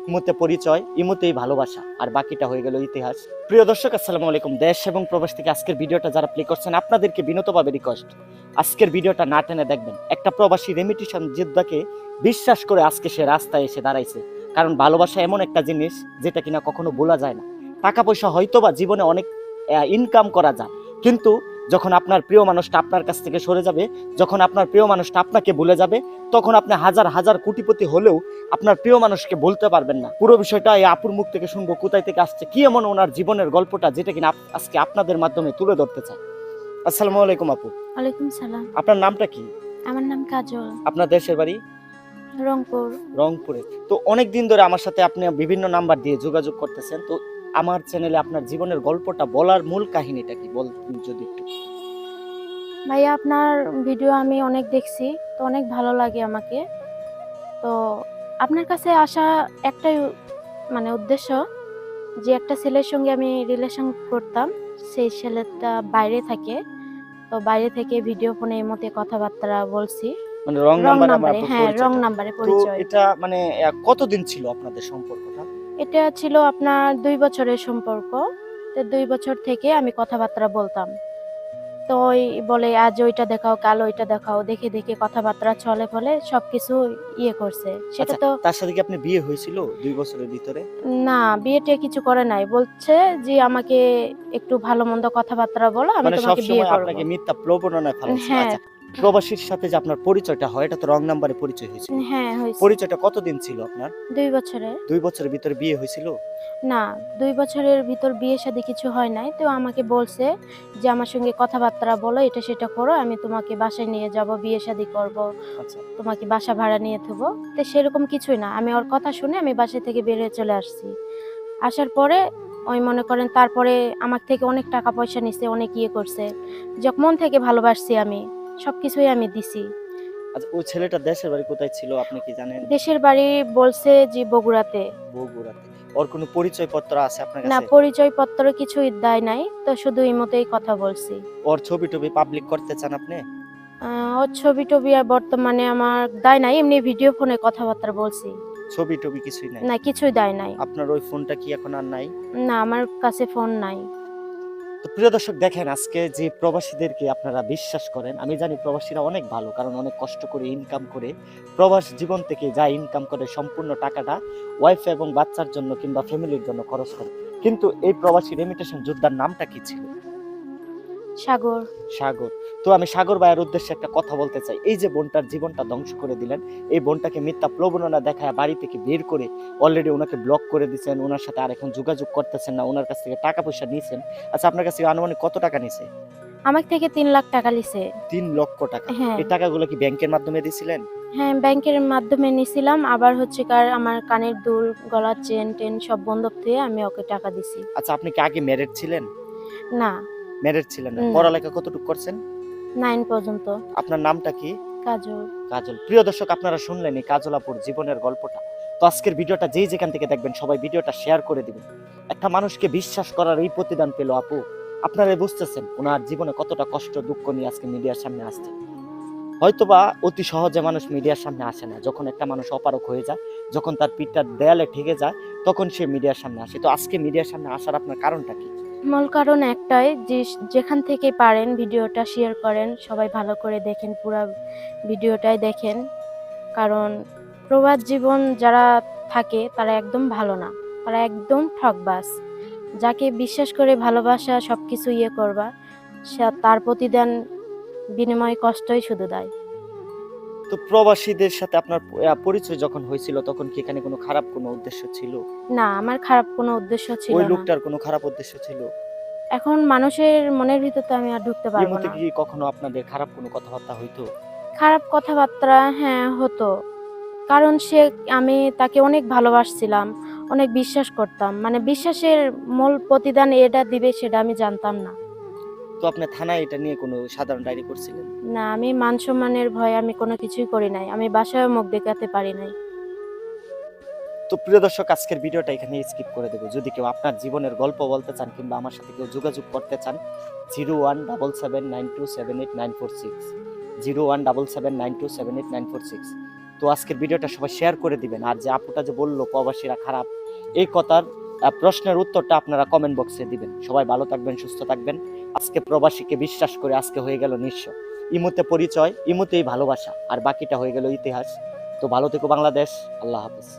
ইমুতে পরিচয় ইমুতেই ভালোবাসা, আর বাকিটা হয়ে গেল ইতিহাস। প্রিয় দর্শক, আসসালামু আলাইকুম। দেশ এবং প্রবাস থেকে আজকের ভিডিওটা যারা প্লে করছেন, আপনাদেরকে বিনতভাবে রিকোয়েস্ট আজকের ভিডিওটা না টেনে দেখবেন। একটা প্রবাসী রেমিটিশন জিদ্দাকে বিশ্বাস করে আজকে সে রাস্তায় এসে দাঁড়াইছে। কারণ ভালোবাসা এমন একটা জিনিস যেটা কিনা কখনো ভোলা যায় না। টাকা পয়সা হয়তো বা জীবনে অনেক ইনকাম করা যায়। কিন্তু যখন আপনার প্রিয় মানুষটা আপনার কাছ থেকে সরে যাবে যখন আপনার প্রিয় মানুষটা আপনাকে ভুলে যাবে তখন আপনি হাজার হাজার কোটিপতি হলেও আপনার প্রিয় মানুষকে বলতে পারবেন না। পুরো বিষয়টা এই আপুর মুখ থেকে শুনব কোথায় থেকে আসছে কি এমন ওনার জীবনের গল্পটা যেটা কিনা আজকে আপনাদের মাধ্যমে তুলে ধরতে চাই আসসালামু আলাইকুম আপু। ওয়ালাইকুম সালাম। আপনার নামটা কি? আমার নাম কাজল। আপনার দেশের বাড়ি? রংপুর। রংপুরে। তো অনেক দিন ধরে আমার সাথে আপনি বিভিন্ন নাম্বার দিয়ে যোগাযোগ করতেছেন। তো আমার চ্যানেলে আপনার জীবনের গল্পটা বলার মূল কাহিনীটা কি? বল যদি একটু। ভাইয়া আপনার ভিডিও আমি অনেক দেখছি তো অনেক ভালো লাগে আমাকে। তো আপনার কাছে আসা একটাই মানে উদ্দেশ্য যে একটা ছেলের সঙ্গে আমি রিলেশন করতাম সেই ছেলেটা বাইরে থাকে। তো বাইরে থেকে ভিডিও ফোনে এই মতে কথাবার্তা বলছি। মানে রং নাম্বার হ্যাঁ রং নাম্বারে পরিচয় এটা মানে কতদিন ছিল আপনাদের সম্পর্কটা এটা ছিল আপনার দুই বছরের সম্পর্ক। তো দুই বছর থেকে আমি কথাবার্তা বলতাম। তো ওই বলে আজ ওইটা দেখাও কাল ওইটা দেখাও দেখে দেখে কথাবার্তা চলে ফলে সবকিছু ইয়ে করছে। সেটা আচ্ছা, তো তার সাথে কি আপনি বিয়ে হয়েছিল দুই বছরের ভিতরে? না বিয়েটা কিছু করে নাই। বলছে যে আমাকে একটু ভালো মন্দ কথাবার্তা বলো আমি মানে তোমাকে বিয়ে করব। আপনাকে মিথ্যা প্রবণনায় ফেলাচ্ছে। হ্যাঁ। আচ্ছা প্রবাসীর সাথে যে আপনার পরিচয়টা হয় এটা তো রং নাম্বারে পরিচয় হয়েছিল হ্যাঁ হয়েছে। পরিচয়টা কতদিন ছিল আপনার? দুই বছরে। দুই বছরের ভিতরে বিয়ে হয়েছিল? না দুই বছরের ভিতর বিয়ে শাদী কিছু হয় নাই। তো আমাকে বলছে যে আমার সঙ্গে কথাবার্তা বলো এটা সেটা করো আমি তোমাকে বাসায় নিয়ে যাব বিয়ে শাদী করব আচ্ছা। তোমাকে বাসা ভাড়া নিয়ে থবো। তো সেরকম কিছুই না। আমি ওর কথা শুনে আমি বাসা থেকে বের হয়ে চলে আসছি। আসার পরে ওই মনে করেন তারপরে আমার থেকে অনেক টাকা পয়সা নিছে অনেক ইয়ে করছে। যখন মন থেকে ভালোবাসছি আমি। সব কিছুই আমি দিছি। আচ্ছা ওই ছেলেটা দেশের বাড়ি কোথায় ছিল আপনি কি জানেন? দেশের বাড়ি বলছে যে বগুড়াতে। বগুড়াতে। ওর কোনো পরিচয় পত্র আছে আপনার না কাছে? পরিচয় পত্র কিছুই দেয় নাই তো শুধু এই মতেই কথা বলছি। ওর ছবি টবি পাবলিক করতে চান আপনি? ওর ছবি টবি আর বর্তমানে আমার দেয় নাই এমনি ভিডিও ফোনে কথাবার্তা বলছি। ছবি টবি কিছুই নাই? না কিছুই দেয় নাই। আপনার ওই ফোনটা কি এখন আর নাই? না আমার কাছে ফোন নাই। তো প্রিয় দর্শক, দেখেন, আজকে যে প্রবাসীদেরকে আপনারা বিশ্বাস করেন, আমি জানি প্রবাসীরা অনেক ভালো, কারণ অনেক কষ্ট করে ইনকাম করে, প্রবাস জীবন থেকে যা ইনকাম করে সম্পূর্ণ টাকাটা ওয়াইফ এবং বাচ্চার জন্য কিংবা ফ্যামিলির জন্য খরচ করে। কিন্তু এই প্রবাসী রেমিটেশন যোদ্ধার নামটা কি ছিল? সাগর। সাগর। তো আমি সাগর ভাইয়ের উদ্দেশ্যে একটা কথা বলতে চাই। এই যে বোনটার জীবনটা ধ্বংস করে দিলেন এই বোনটাকে মিথ্যা প্রবণনা দেখায় বাড়ি থেকে বের করে অলরেডি ওনাকে ব্লক করে দিয়েছেন ওনার সাথে আর এখন যোগাযোগ করতেছেন না ওনার কাছ থেকে টাকা পয়সা নিয়েছেন আচ্ছা আপনার কাছে আনুমানিক কত টাকা নিছে? আমার থেকে তিন লাখ টাকা লিছে তিন লক্ষ টাকা। হ্যাঁ। এই টাকাগুলো কি ব্যাংকের মাধ্যমে দিয়েছিলেন হ্যাঁ ব্যাংকের মাধ্যমে নিছিলাম। আবার হচ্ছে কার আমার কানের দুল গলার চেন টেন সব বন্ধক দিয়ে আমি ওকে টাকা দিছি। আচ্ছা আপনি কি আগে ম্যারেড ছিলেন? না। ম্যারেড ছিলেন না। পড়ালেখা কতটুকু করছেন? নাইন পর্যন্ত। আপনার নামটা কি? কাজল। কাজল। প্রিয় দর্শক আপনারা শুনলেন এই কাজলাপুর জীবনের গল্পটা। তো আজকের ভিডিওটা যেই যেখান থেকে দেখবেন সবাই ভিডিওটা শেয়ার করে দিবেন। একটা মানুষকে বিশ্বাস করার এই প্রতিদান পেল আপু। আপনারা বুঝতেছেন ওনার জীবনে কতটা কষ্ট দুঃখ নিয়ে আজকে মিডিয়ার সামনে আসছে। হয়তোবা অতি সহজে মানুষ মিডিয়ার সামনে আসে না। যখন একটা মানুষ অপারক হয়ে যায় যখন তার পিঠটা দেয়ালে ঠেকে যায় তখন সে মিডিয়ার সামনে আসে। তো আজকে মিডিয়ার সামনে আসার আপনার কারণটা কি? মূল কারণ একটাই যে যেখান থেকে পারেন ভিডিওটা শেয়ার করেন সবাই ভালো করে দেখেন পুরো ভিডিওটাই দেখেন। কারণ প্রবাদ জীবন যারা থাকে তারা একদম ভালো না। তারা একদম ঠকবাজ যাকে বিশ্বাস করে ভালোবাসা সব কিছু ইয়ে করবা সে তার প্রতিদান বিনিময় কষ্টই শুধু দেয়। তো প্রবাসীদের সাথে আপনার পরিচয় যখন হয়েছিল তখন কি এখানে কোনো খারাপ কোনো উদ্দেশ্য ছিল? না আমার খারাপ কোনো উদ্দেশ্য ছিল ওই লোকটার কোনো খারাপ উদ্দেশ্য ছিল? এখন মানুষের মনের ভিতর তো আমি আর ঢুকতে পারব না। কি কখনো আপনাদের খারাপ কোনো কথাবার্তা হইতো? খারাপ কথাবার্তা হ্যাঁ হতো। কারণ সে আমি তাকে অনেক ভালোবাসছিলাম অনেক বিশ্বাস করতাম। মানে বিশ্বাসের মূল প্রতিদান এটা দিবে সেটা আমি জানতাম না। তো আপনি থানায় এটা নিয়ে কোনো সাধারণ ডায়েরি করছিলেন? না আমি মান সম্মানের ভয়ে আমি কোনো কিছুই করি নাই। আমি বাসায় মুখ দেখাতে পারি নাই। তো প্রিয় দর্শক, আজকের ভিডিওটা এখানে স্কিপ করে দেবো। যদি কেউ আপনার জীবনের গল্প বলতে চান কিংবা আমার সাথে কেউ যোগাযোগ করতে চান, zero one double seven nine two seven eight nine four six. Zero one double seven nine two seven eight nine four six. তো আজকের ভিডিওটা সবাই শেয়ার করে দিবেন। আর যে আপুটা যে বলল, প্রবাসীরা খারাপ, এই কথার প্রশ্নের উত্তরটা আপনারা কমেন্ট বক্সে দিবেন। সবাই ভালো থাকবেন, সুস্থ থাকবেন। আজকে প্রবাসীকে বিশ্বাস করে আজকে হয়ে গেল নিঃস্ব। ইমুতে পরিচয়, ইমুতেই ভালোবাসা। আর বাকিটা হয়ে গেল ইতিহাস। তো ভালো থেকো বাংলাদেশ। আল্লাহ হাফেজ।